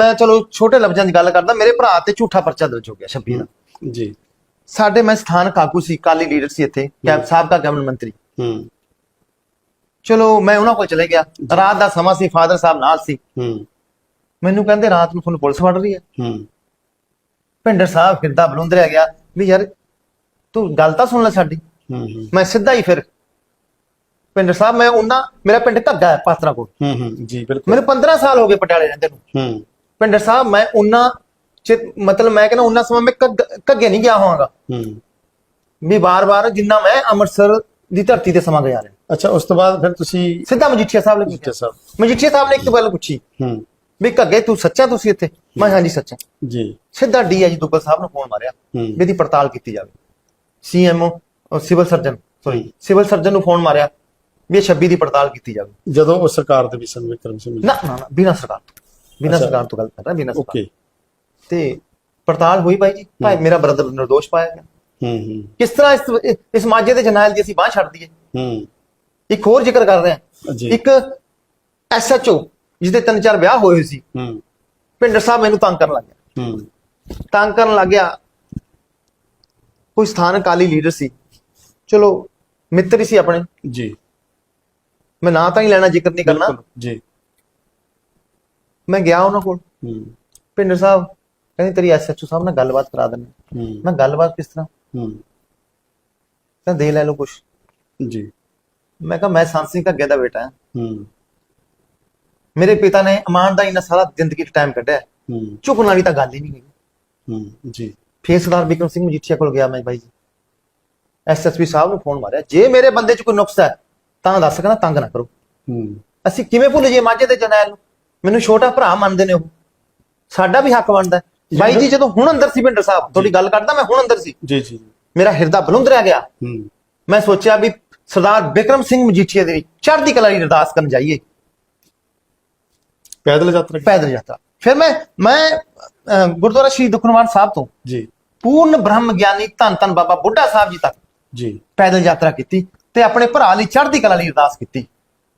ਮੈਂ ਚਲੋ ਛੋਟੇ ਲਫ਼ਜ਼ਾਂ 'ਚ ਗੱਲ ਕਰਦਾ ਮੇਰੇ ਭਰਾ ਤੇ ਝੂਠਾ ਪਰਚਾ ਦਰਜ ਹੋ ਗਿਆ 26 ਦਾ। ਜੀ। ਸਾਡੇ ਮੈਂ ਸਥਾਨਕ ਆਗੂ ਸੀ ਕਾਲੀ ਲੀਡਰ ਸੀ ਇੱਥੇ ਕੈਬ ਸਾਬਕਾ ਕੈਬਨਿਟ ਮੰਤਰੀ। ਹੂੰ। ਚਲੋ ਮੈਂ ਉਹਨਾਂ ਕੋਲ ਚਲੇ ਗਿਆ। ਰਾਤ ਦਾ ਸਮਾਂ ਸੀ ਫਾਦਰ ਸਾਹਿਬ ਨਾਲ ਸੀ। ਹੂੰ। ਮੈਨੂੰ ਕਹਿੰਦੇ ਰਾਤ ਨੂੰ ਤੁਹਾਨੂੰ ਪੁਲਿਸ ਫੜ ਰਹੀ ਹੈ। ਹੂੰ। ਭਿੰਡਰ ਸਾਹਿਬ ਫਿਰਦਾ ਬਲੁੰਦਰਿਆ ਗਿਆ ਵੀ ਯਾਰ ਤੂੰ ਗੱਲ ਤਾਂ ਸੁਣ ਲੈ ਸਾਡੀ। ਹੂੰ ਹੂੰ। ਮੈਂ ਸਿੱਧਾ ਹੀ ਫਿਰ ਭਿੰਡਰ ਸਾਹਿਬ ਮੈਂ ਉਹਨਾਂ ਮੇਰਾ ਪਿੰਡ ਘੱਗਾ ਹੈ ਪਾਤਰਾ ਕੋਲ। ਹੂੰ ਹੂੰ। ਜੀ ਬਿਲਕੁਲ। ਮੈਨੂੰ 15 ਸਾਲ ਹੋ ਗਏ ਪਟਿਆਲੇ ਰਹਿੰਦੇ ਨੂੰ। ਹੂੰ। ਭਿੰਡਰ ਸਾਹਿਬ ਮੈਂ ਉਹਨਾਂ ਮਤਲਬ ਮੈਂ ਕਹਿੰਦਾ ਉਹਨਾਂ ਸਮਾਂ ਮੈਂ ਘੱਗੇ ਨਹੀਂ ਗਿਆ ਹੋਵਾਂਗਾ। ਹੂੰ। ਵੀ ਬਾਰ-ਬਾਰ ਜਿੰਨਾ ਮੈਂ ਅੰਮ੍ਰਿਤਸਰ ਦੀ ਧਰਤੀ ਤੇ ਸਮਾਂ ਗਿਆ ਰਿਹਾ। ਅੱਛਾ ਉਸ ਤੋਂ ਬਾਅਦ ਫਿਰ ਤੁਸੀਂ ਸਿੱਧਾ ਮਜੀਠੀਆ ਸਾਹਿਬ ਨੇ ਪੁੱਛਿਆ ਸਾਹਿਬ। ਮਜੀਠੀਆ ਸਾਹਿਬ ਨੇ ਇੱਕ ਗੱਲ ਪੁੱਛੀ। ਹੂੰ। ਵੀ ਘੱਗੇ ਤੂੰ ਸੱਚਾ ਤੁਸੀਂ ਇੱਥੇ? ਮੈਂ ਹਾਂਜੀ ਸੱਚਾ। ਜੀ। ਸਿੱਧਾ ਡੀਆਈਜੀ ਦੁੱਗਲ ਸਾਹਿਬ ਨੂੰ ਫੋਨ ਮਾਰਿਆ ਵੀ ਇਹਦੀ ਪੜਤਾਲ ਕੀਤੀ ਜਾਵੇ। CMO civil surgeon sorry civil surgeon ਨੂੰ ਫੋਨ ਮਾਰਿਆ ਵੀ ਇਹ 26 ਦੀ ਪੜਤਾਲ ਕੀਤੀ ਜਾਵੇ। ਜਦੋਂ ਉਹ ਸਰਕਾਰ ਦੇ ਵੀ ਸਨ ਵਿਕਰਮ ਸਿੰਘ ਨਾ ਨਾ ਨਾ ਬਿਨਾਂ ਸਰਕਾਰ ਬਿਨਾਂ। ਸਰਕਾਰ ਤੋਂ ਗੱਲ ਕਰ ਰਿਹਾ ਬਿਨਾਂ ਸਰਕਾਰ ਓਕੇ। ਤੇ ਪੜਤਾਲ ਹੋਈ ਭਾਈ ਜੀ? ਭਾਈ ਮੇਰਾ ਬ੍ਰਦਰ ਨਿਰਦੋਸ਼ ਪਾਇਆ ਗਿਆ। ਹੂੰ ਹੂੰ। ਕਿਸ ਤਰ੍ਹਾਂ ਇਸ ਇਸ ਮਾਝੇ ਦੇ ਜਨਾਇਲ ਦੀ ਅਸੀਂ ਬਾਹ ਛੱਡ ਦਈਏ? ਹੂੰ। ਇੱਕ ਹੋਰ ਜ਼ਿਕਰ ਕਰ ਰਹੇ। ਹਾਂ ਇੱਕ ਐਸਐਚਓ ਜਿਹਦੇ ਤਿੰਨ ਚਾਰ ਵਿਆਹ ਹੋਏ ਸੀ। ਹੂੰ। ਭਿੰਡਰ ਸਾਹਿਬ ਮੈਨੂੰ ਤੰਗ ਕਰਨ ਲੱਗ ਗਿਆ ਹੂੰ। ਤੰਗ ਕਰਨ ਲੱਗ ਗਿਆ ਕੋਈ ਸਥਾਨਕ ਕਾਲੀ ਲੀਡਰ ਸੀ। ਚਲੋ ਮਿੱਤਰ ਹੀ ਸੀ ਆਪਣੇ। ਜੀ। ਮੈਂ ਨਾਂ ਤਾਂ ਹੀ ਲੈਣਾ ਜ਼ਿਕਰ ਨਹੀਂ ਕਰਨਾ। ਜੀ। ਮੈਂ ਗਿਆ ਉਹਨਾਂ ਕੋਲ। ਹੂੰ। ਭਿੰਡਰ ਸਾਹਿਬ ਕਹਿੰਦੇ ਤੇਰੀ ਐਸਐਚਓ ਸਾਹਿਬ ਨਾਲ ਗੱਲਬਾਤ ਕਰਾ ਦਿੰਦੇ ਹੂੰ। ਮੈਂ ਗੱਲਬਾਤ ਕਿਸ ਤਰ੍ਹਾਂ? ਹੂੰ। ਕਹਿੰਦਾ ਦੇ ਲੈ ਲਓ ਕੁਛ। ਜੀ। ਮੈਂ ਕਿਹਾ ਮੈਂ ਸੰਤ ਸਿੰਘ ਘੱਗੇ ਦਾ ਬੇਟਾ ਹਾਂ। ਹੂੰ। ਮੇਰੇ ਪਿਤਾ ਨੇ ਇਮਾਨਦਾਰੀ ਨਾਲ ਸਾਰਾ ਜ਼ਿੰਦਗੀ ਦਾ ਟਾਈਮ ਕੱਢਿਆ। ਹੂੰ। ਝੁਕਣ ਵਾਲੀ ਤਾਂ ਗੱਲ ਹੀ ਨਹੀਂ ਹੈਗੀ। ਹੂੰ ਜੀ। ਫੇਰ ਸਰਦਾਰ ਬਿਕਰਮ ਸਿੰਘ ਮਜੀਠੀਆ ਕੋਲ ਗਿਆ ਮੈਂ ਬਾਈ ਜੀ। ਐਸਐਸਪੀ ਸਾਹਿਬ ਨੂੰ ਫੋਨ ਮਾਰਿਆ। ਜੇ ਮੇਰੇ ਬੰਦੇ 'ਚ ਕੋਈ ਨੁਕਸ ਹੈ ਤਾਂ ਦੱਸ ਕਹਿੰਦਾ ਤੰਗ ਨਾ ਕਰੋ। ਹੂੰ। ਅਸੀਂ ਕਿਵੇਂ ਭੁੱਲ ਜੇ ਮਾਝੇ ਦੇ ਜਰਨੈਲ ਨੂੰ? ਮੈਨੂੰ ਛੋਟਾ ਭਰਾ ਮੰਨਦੇ ਨੇ ਉਹ। ਸਾਡਾ ਵੀ ਹੱਕ ਬਣਦਾ ਹੈ। ਬਾਈ ਜੀ ਜਦੋਂ ਹੁਣ ਅੰਦਰ ਸੀ ਭਿੰਡਰ ਸਾਹਿਬ ਤੁਹਾਡੀ ਗੱਲ ਕਰਦਾ ਮੈਂ ਹੁਣ ਅੰਦਰ ਸੀ। ਜੀ ਜੀ। ਮੇਰਾ ਹਿਰਦਾ ਬਲੁੰਦ ਰਹਿ ਗਿਆ। ਹੂੰ। ਮੈਂ ਸੋਚਿਆ ਵੀ ਸਰਦਾਰ ਬਿਕਰਮ ਸਿੰਘ ਮਜੀਠੀਆ ਦੇ ਚੜ੍ਹਦੀ ਕਲਾ ਦੀ ਅਰਦਾਸ ਕਰਨ ਜਾਈਏ। ਪੈਦਲ ਯਾਤਰਾ ਕੀਤੀ? ਪੈਦਲ ਯਾਤਰਾ। ਫਿਰ ਮੈਂ ਮੈਂ ਅਹ, ਗੁਰਦੁਆਰਾ ਸ਼੍ਰੀ ਦੁਖਨਵਾਰ ਸਾਹਿਬ ਤੋਂ ਜੀ। ਪੂਰਨ ਬ੍ਰਹਮ ਗਿਆਨੀ ਧੰਨ ਧੰਨ ਬਾਬਾ ਬੁੱਢਾ ਸਾਹਿਬ ਜੀ ਤੱਕ ਜੀ। ਪੈਦਲ ਯਾਤਰਾ ਕੀਤੀ ਤੇ ਆਪਣੇ ਭਰਾ ਲਈ ਚੜ੍ਹਦੀ ਕਲਾ ਲਈ ਅਰਦਾਸ ਕੀਤੀ।